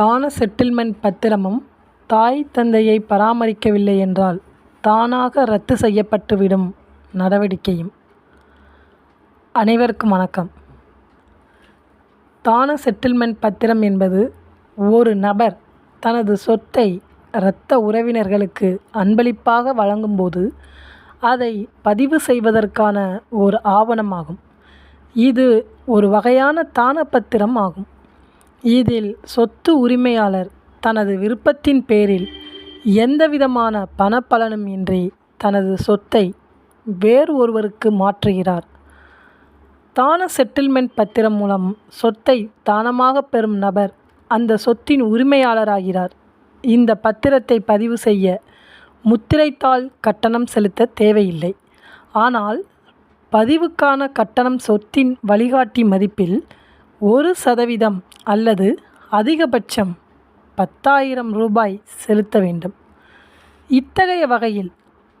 தான செட்டில்மெண்ட் பத்திரமும் தாய் தந்தையை பராமரிக்கவில்லை என்றால் தானாக ரத்து செய்யப்பட்டுவிடும் நடவடிக்கையும். அனைவருக்கும் வணக்கம். தான செட்டில்மெண்ட் பத்திரம் என்பது ஒரு நபர் தனது சொத்தை இரத்த உறவினர்களுக்கு அன்பளிப்பாக வழங்கும்போது அதை பதிவு செய்வதற்கான ஒரு ஆவணமாகும். இது ஒரு வகையான தான பத்திரம் ஆகும். இதில் சொத்து உரிமையாளர் தனது விருப்பத்தின் பேரில் எந்தவிதமான பணப்பலனும் இன்றி தனது சொத்தை வேறு ஒருவருக்கு மாற்றுகிறார். தான செட்டில்மெண்ட் பத்திரம் மூலம் சொத்தை தானமாக பெறும் நபர் அந்த சொத்தின் உரிமையாளராகிறார். இந்த பத்திரத்தை பதிவு செய்ய முத்திரைத்தாள் கட்டணம் செலுத்த தேவையில்லை. ஆனால் பதிவுக்கான கட்டணம் சொத்தின் வழிகாட்டி மதிப்பில் ஒரு சதவீதம் அல்லது அதிகபட்சம் பத்தாயிரம் ரூபாய் செலுத்த வேண்டும். இத்தகைய வகையில்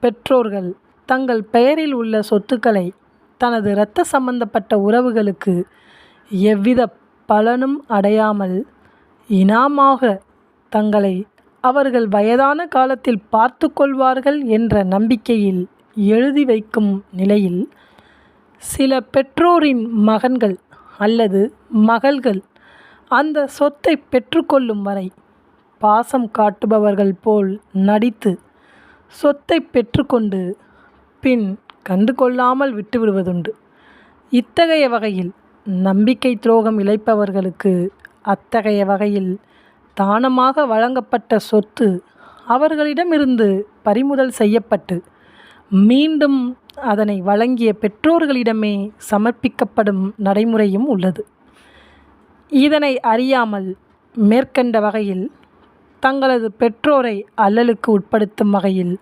பெற்றோர்கள் தங்கள் பெயரில் உள்ள சொத்துக்களை தனது இரத்த சம்பந்தப்பட்ட உறவுகளுக்கு எவ்வித பலனும் அடையாமல் இனாமாக தங்களை அவர்கள் வயதான காலத்தில் பார்த்து கொள்வார்கள் என்ற நம்பிக்கையில் எழுதி வைக்கும் நிலையில் சில பெற்றோரின் மகன்கள் அல்லது மகள்கள் அந்த சொத்தை பெற்றுக்கொள்ளும் வரை பாசம் காட்டுபவர்கள் போல் நடித்து சொத்தை பெற்றுக்கொண்டு பின் கண்டு கொள்ளாமல் விட்டுவிடுவதுண்டு. இத்தகைய வகையில் நம்பிக்கை துரோகம் இழைப்பவர்களுக்கு அத்தகைய வகையில் தானமாக வழங்கப்பட்ட சொத்து அவர்களிடமிருந்து பறிமுதல் செய்யப்பட்டு மீண்டும் அதனை வழங்கிய பெற்றோர்களிடமே சமர்ப்பிக்கப்படும் நடைமுறையும் உள்ளது. இதனை அறியாமல் மேற்கண்ட வகையில் தங்களது பெற்றோரை அல்லலுக்கு உட்படுத்தும் வகையில்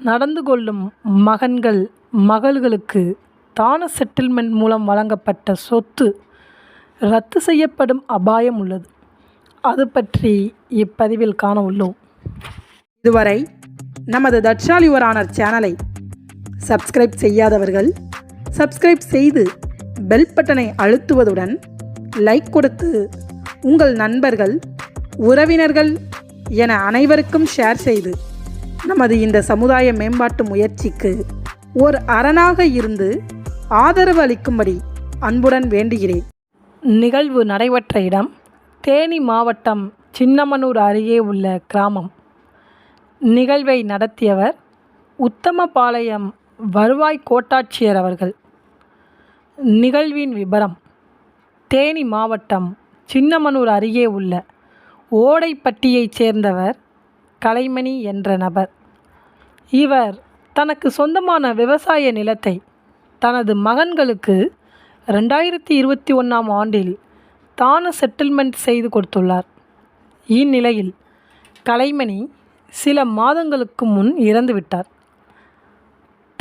நடந்து கொள்ளும் மகன்கள் மகள்களுக்கு தான செட்டில்மெண்ட் மூலம் வழங்கப்பட்ட சொத்து ரத்து செய்யப்படும் அபாயம் உள்ளது. அது பற்றி இப்பதிவில் காண உள்ளோம். இதுவரை நமது தட்சாலி யுவர் சேனலை சப்ஸ்கிரைப் செய்யாதவர்கள் சப்ஸ்கிரைப் செய்து பெல் பட்டனை அழுத்துவதுடன் லைக் கொடுத்து உங்கள் நண்பர்கள் உறவினர்கள் என அனைவருக்கும் ஷேர் செய்து நமது இந்த சமுதாய மேம்பாட்டு முயற்சிக்கு ஒரு அரணாக இருந்து ஆதரவு அளிக்கும்படி அன்புடன் வேண்டுகிறேன். நிகழ்வு நடைபெற்ற இடம் தேனி மாவட்டம் சின்னமனூர் அருகே உள்ள கிராமம். நிகழ்வை நடத்தியவர் உத்தமபாளையம் வருவாய் கோட்டாட்சியர் அவர்கள். நிகழ்வின் விபரம். தேனி மாவட்டம் சின்னமனூர் அருகே உள்ள ஓடைப்பட்டியைச் சேர்ந்தவர் கலைமணி என்ற நபர். இவர் தனக்கு சொந்தமான விவசாய நிலத்தை தனது மகன்களுக்கு ரெண்டாயிரத்தி இருபத்தி ஒன்றாம் ஆண்டில் தான செட்டில்மெண்ட் செய்து கொடுத்துள்ளார். இந்நிலையில் கலைமணி சில மாதங்களுக்கு முன் இறந்துவிட்டார்.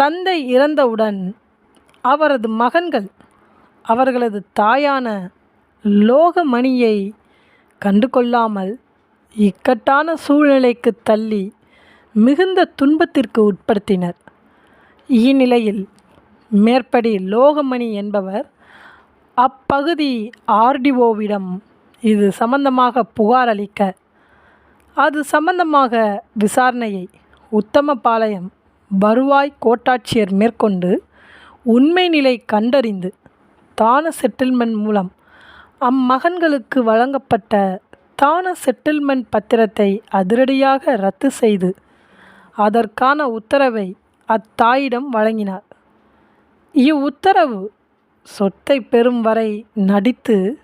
தந்தை இறந்தவுடன் அவரது மகன்கள் அவர்களது தாயான லோகமணியை கண்டு கொள்ளாமல் இக்கட்டான சூழ்நிலைக்கு தள்ளி மிகுந்த துன்பத்திற்கு உட்படுத்தினர். இந்நிலையில் மேற்படி லோகமணி என்பவர் அப்பகுதி ஆர்டிஓவிடம் இது சம்பந்தமாக புகார் அளிக்க அது சம்பந்தமாக விசாரணையை உத்தமபாளையம் வருவாய் கோட்டாட்சியர் மேற்கொண்டு உண்மை நிலை கண்டறிந்து தான செட்டில்மெண்ட் மூலம் அம்மகன்களுக்கு வழங்கப்பட்ட தான செட்டில்மெண்ட் பத்திரத்தை அதிரடியாக ரத்து செய்து அதற்கான உத்தரவை அத்தாயிடம் வழங்கினார். இவ்வுத்தரவு சொத்தை பெறும் வரை நடித்து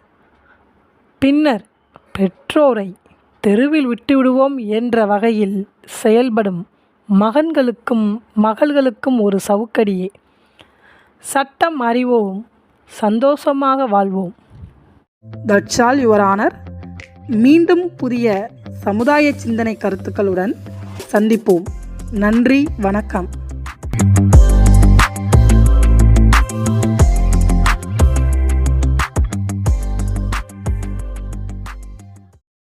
பின்னர் பெற்றோரை தெருவில் விட்டுவிடுவோம் என்ற வகையில் செயல்படும் மகன்களுக்கும் மகள்களுக்கும் ஒரு சவுக்கடியே. சட்டம் அறிவோம் சந்தோஷமாக வாழ்வோம். தட்சால் யுவர் ஆனர் மீண்டும் புதிய சமுதாய சிந்தனை கருத்துக்களுடன் சந்திப்போம். நன்றி வணக்கம்.